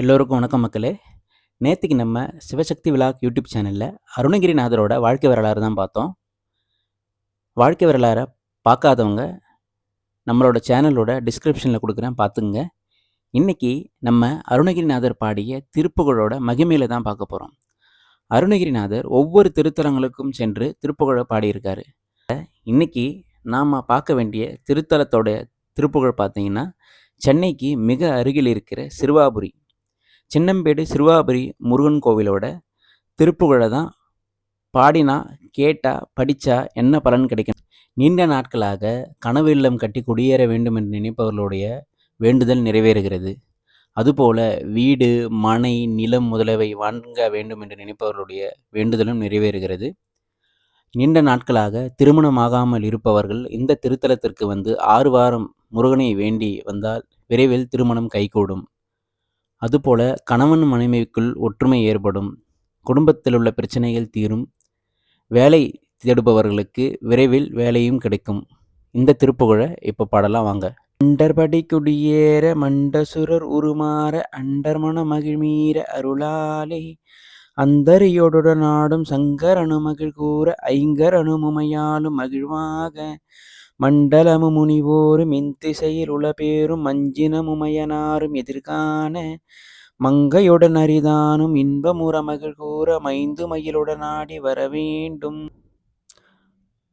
எல்லோருக்கும் வணக்கம் மக்களே. நேற்றுக்கு நம்ம சிவசக்தி விழா யூடியூப் சேனலில் அருணகிரிநாதரோட வாழ்க்கை வரலாறு தான் பார்த்தோம். வாழ்க்கை வரலாறை பார்க்காதவங்க நம்மளோட சேனலோட டிஸ்கிரிப்ஷனில் கொடுக்குறேன் பார்த்துங்க இன்றைக்கி நம்ம அருணகிரிநாதர் பாடிய திருப்புகழோட மகிமையில் தான் பார்க்க போகிறோம் அருணகிரிநாதர் ஒவ்வொரு திருத்தலங்களுக்கும் சென்று திருப்புகழை பாடியிருக்காரு. இன்றைக்கி நாம் பார்க்க வேண்டிய திருத்தலத்தோட திருப்புகழ் பார்த்தீங்கன்னா சென்னைக்கு மிக அருகில் இருக்கிற சிறுவாபுரி சின்னம்பேடு சிறுவாபுரி முருகன் கோவிலோட திருப்புகழை தான் பாடினா கேட்டா படித்தா என்ன பலன் கிடைக்கும்? நீண்ட நாட்களாக கனவு இல்லம் கட்டி குடியேற வேண்டும் என்று நினைப்பவர்களுடைய வேண்டுதல் நிறைவேறுகிறது. அதுபோல வீடு மனை நிலம் முதலவை வாங்க வேண்டும் என்று நினைப்பவர்களுடைய வேண்டுதலும் நிறைவேறுகிறது. நீண்ட நாட்களாக திருமணமாகாமல் இருப்பவர்கள் இந்த திருத்தலத்திற்கு வந்து ஆறு வாரம் முருகனை வேண்டி வந்தால் விரைவில் திருமணம் கைகூடும். அதுபோல கணவன் மனைவிக்குள் ஒற்றுமை ஏற்படும். குடும்பத்தில் உள்ள பிரச்சனைகள் தீரும். வேலை தேடுபவர்களுக்கு விரைவில் வேலையும் கிடைக்கும். இந்த திருப்புகழை இப்போ பாடலாம் வாங்க. அண்டர்படி குடியேற மண்டசுரர் உருமாற அண்டர்மன மகிழ்மீற அருளாலே. அந்தரியோடுடன் ஆடும் சங்கரனு மகிழ் கூற ஐங்கரனு முமையாலும் மகிழ்வாக. மண்டலமு முனிவோரும் இந்திசையில் உளபேரும் மஞ்சினமுமையனாரும் எதிர்கான மங்கையுடன் அரிதானும் இன்பமுறமகள் கூற மைந்து மயிலுடனாடி வரவேண்டும்.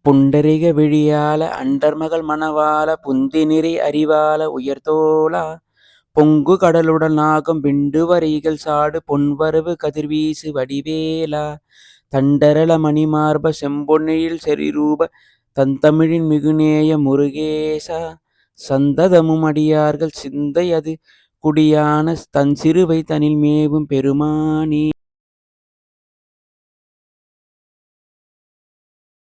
புண்டரிக விழியால அண்டர்மகள் மணவால புந்தி நெறி அறிவால உயர்தோளா பொங்கு கடலுடன் ஆகும் விண்டு வரிகள் சாடு பொன்வரவு கதிர்வீசு வடிவேலா தண்டரள மணிமார்ப செம்பொன்னியில் செறிரூப தந்தமிழின் மிகுநேய முருகேசா சந்ததமும் அடியார்கள் சிந்தை அது குடியான தன் சிறுவை தனில் மேவும் பெருமானே.